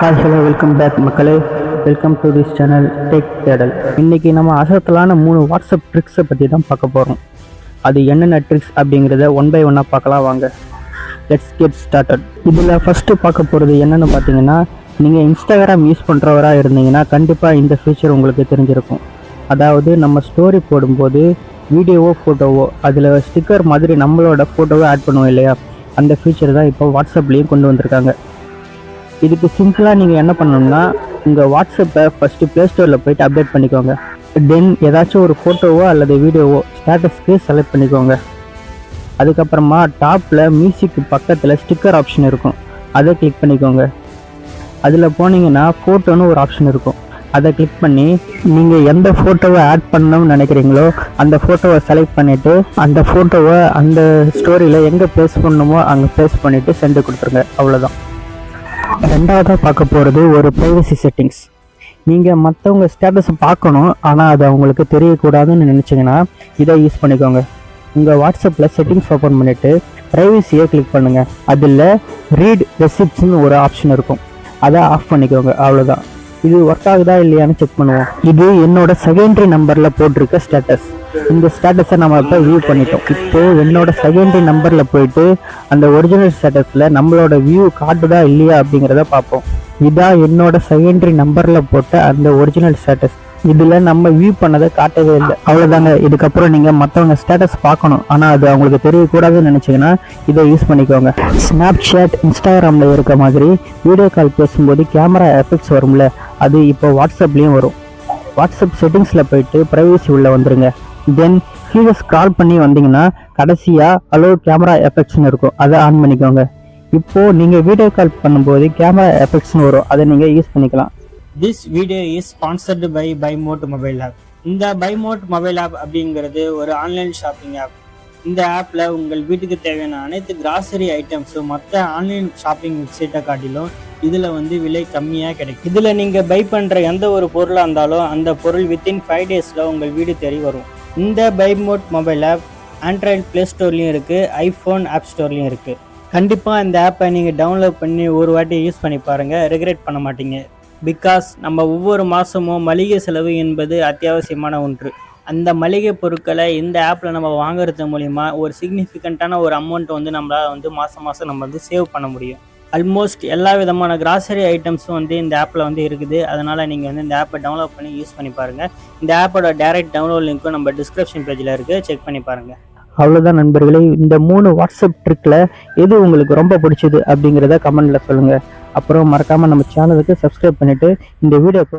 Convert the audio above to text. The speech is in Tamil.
ஹாய் ஹலோ வெல்கம் பேக் மக்களே. Welcome to this channel tech Thedal இன்றைக்கி நம்ம அசத்தலான மூணு வாட்ஸ்அப் ட்ரிக்ஸை பற்றி தான் பார்க்க போகிறோம் அது என்னென்ன ட்ரிக்ஸ் அப்படிங்கிறத ஒன் பை ஒன்னாக பார்க்கலாம் வாங்க. லெட்ஸ் கெட் ஸ்டார்டட் இதில் ஃபஸ்ட்டு பார்க்க போகிறது என்னென்னு பார்த்தீங்கன்னா நீங்கள் இன்ஸ்டாகிராம் யூஸ் பண்ணுறவராக இருந்தீங்கன்னா கண்டிப்பாக இந்த ஃபீச்சர் உங்களுக்கு தெரிஞ்சிருக்கும். அதாவது நம்ம ஸ்டோரி போடும்போது வீடியோவோ ஃபோட்டோவோ அதில் ஸ்டிக்கர் மாதிரி நம்மளோட ஃபோட்டோவை ஆட் பண்ணுவோம் இல்லையா? அந்த ஃபீச்சர் தான் இப்போ வாட்ஸ்அப்லேயும் கொண்டு வந்திருக்காங்க. இதுக்கு சிம்பிளாக நீங்கள் என்ன பண்ணணும்னா உங்கள் வாட்ஸ்அப்பை ஃபஸ்ட்டு ப்ளே ஸ்டோரில் போயிட்டு அப்டேட் பண்ணிக்கோங்க. தென் ஏதாச்சும் ஒரு ஃபோட்டோவோ அல்லது வீடியோவோ ஸ்டேட்டஸ்க்கு செலக்ட் பண்ணிக்கோங்க. அதுக்கப்புறமா டாப்பில் மியூசிக்கு பக்கத்தில் ஸ்டிக்கர் ஆப்ஷன் இருக்கும். அதை கிளிக் பண்ணிக்கோங்க. அதில் போனீங்கன்னா ஃபோட்டோன்னு ஒரு ஆப்ஷன் இருக்கும். அதை கிளிக் பண்ணி நீங்கள் எந்த ஃபோட்டோவை ஆட் பண்ணணும்னு நினைக்கிறீங்களோ அந்த ஃபோட்டோவை செலக்ட் பண்ணிவிட்டு அந்த ஃபோட்டோவை அந்த ஸ்டோரியில் எங்கே ப்ளேஸ் பண்ணணுமோ அங்கே ப்ளேஸ் பண்ணிவிட்டு சென்று கொடுத்துருங்க. அவ்வளோதான் ரெண்டாவதாக பார்க்க போகிறது ஒரு ப்ரைவசி செட்டிங்ஸ் நீங்கள் மற்றவங்க ஸ்டேட்டஸை பார்க்கணும் ஆனால் அது அவங்களுக்கு தெரியக்கூடாதுன்னு நினச்சிங்கன்னா இதை யூஸ் பண்ணிக்கோங்க. உங்கள் வாட்ஸ்அப்பில் செட்டிங்ஸ் ஓப்பன் பண்ணிவிட்டு ப்ரைவசியை கிளிக் பண்ணுங்கள் அதில் ரீட் ரெசிப்ட்ஸ்னு ஒரு ஆப்ஷன் இருக்கும். அதை ஆஃப் பண்ணிக்கோங்க அவ்வளோதான் இது ஒர்க் ஆகுதா இல்லையான்னு செக் பண்ணுவோம். இது என்னோட செகண்டரி நம்பரில் போட்டிருக்க ஸ்டேட்டஸ் இந்த ஸ்டேட்டஸை நம்ம இப்போ வியூ பண்ணிட்டோம். இப்போ என்னோட செகண்டரி நம்பரில் போயிட்டு அந்த ஒரிஜினல் ஸ்டேட்டஸில் நம்மளோட வியூ காட்டுதா இல்லையா அப்படிங்கிறத பார்ப்போம். இதான் என்னோட செகண்டரி நம்பரில் போட்ட அந்த ஒரிஜினல் ஸ்டேட்டஸ் இதில் நம்ம வியூ பண்ணதை காட்டவே இல்லை. அவ்வளவுதாங்க. இதுக்கப்புறம் நீங்கள் மற்றவங்க ஸ்டேட்டஸ் பார்க்கணும். ஆனால் அது அவங்களுக்கு தெரியக்கூடாதுன்னு நினச்சிங்கன்னா இதை யூஸ் பண்ணிக்கோங்க. ஸ்னாப் சாட் இன்ஸ்டாகிராமில் இருக்க மாதிரி வீடியோ கால் பேசும்போது கேமரா எஃபெக்ட்ஸ் வரும்ல அது இப்போ வாட்ஸ்அப்லேயும் வரும். வாட்ஸ்அப் செட்டிங்ஸில் போயிட்டு ப்ரைவசி உள்ளே வந்துருங்க. தென் கீழே ஸ்க்ரால் பண்ணி வந்தீங்கன்னா கடைசியாக அலோ கேமரா எஃபெக்ட்ஸ்னு இருக்கும். அதை ஆன் பண்ணிக்கோங்க. இப்போது நீங்கள் வீடியோ கால் பண்ணும்போது கேமரா எஃபெக்ட்ஸ்னு வரும். அதை நீங்கள் யூஸ் பண்ணிக்கலாம். This video is sponsored by Bymod mobile app இந்த பைமோட் மொபைல் ஆப் அப்படிங்கிறது ஒரு ஆன்லைன் ஷாப்பிங் ஆப் இந்த ஆப்பில் உங்கள் வீட்டுக்கு தேவையான அனைத்து கிராசரி ஐட்டம்ஸும் மற்ற ஆன்லைன் ஷாப்பிங் வெப்சைட்டை காட்டிலும் இதில் வந்து விலை கம்மியாக கிடைக்கும். இதில் நீங்கள் பை பண்ணுற எந்த ஒரு பொருளாக இருந்தாலும் அந்த பொருள் வித்தின் ஃபைவ் டேஸில் உங்கள் வீடு தேடி வரும். இந்த பைமோட் மொபைல் ஆப் ஆண்ட்ராய்டு ப்ளே ஸ்டோர்லேயும் இருக்குது ஐஃபோன் ஆப் ஸ்டோர்லேயும் இருக்குது கண்டிப்பாக இந்த ஆப்பை நீங்கள் டவுன்லோட் பண்ணி ஒரு வாட்டி யூஸ் பண்ணி பாருங்கள் ரெகுலேட் பண்ண மாட்டீங்க. பிகாஸ் நம்ம ஒவ்வொரு மாதமும் மளிகை செலவு என்பது அத்தியாவசியமான ஒன்று. அந்த மளிகை பொருட்களை இந்த ஆப்பில் நம்ம வாங்குறது மூலிமா ஒரு சிக்னிஃபிகண்ட்டான ஒரு அமௌண்ட் வந்து நம்மளால் வந்து மாதம் மாதம் நம்ம வந்து சேவ் பண்ண முடியும். ஆல்மோஸ்ட் எல்லா விதமான கிராசரி ஐட்டம்ஸும் வந்து இந்த ஆப்பில் வந்து இருக்குது. அதனால் நீங்கள் வந்து இந்த ஆப்பை டவுன்லோட் பண்ணி யூஸ் பண்ணி பாருங்கள் இந்த ஆப்போட டைரக்ட் டவுன்லோட் லிங்க்கும் நம்ம டிஸ்கிரிப்ஷன் பேஜில் இருக்குது செக் பண்ணி பாருங்கள் அவ்வளோதான் நண்பர்களே. இந்த மூணு வாட்ஸ்அப் ட்ரிக்கில் எது உங்களுக்கு ரொம்ப பிடிச்சது அப்படிங்கிறத கமெண்ட்டில் சொல்லுங்கள் அப்புறம் மறக்காமல் நம்ம சேனலுக்கு சப்ஸ்கிரைப் பண்ணிவிட்டு இந்த வீடியோ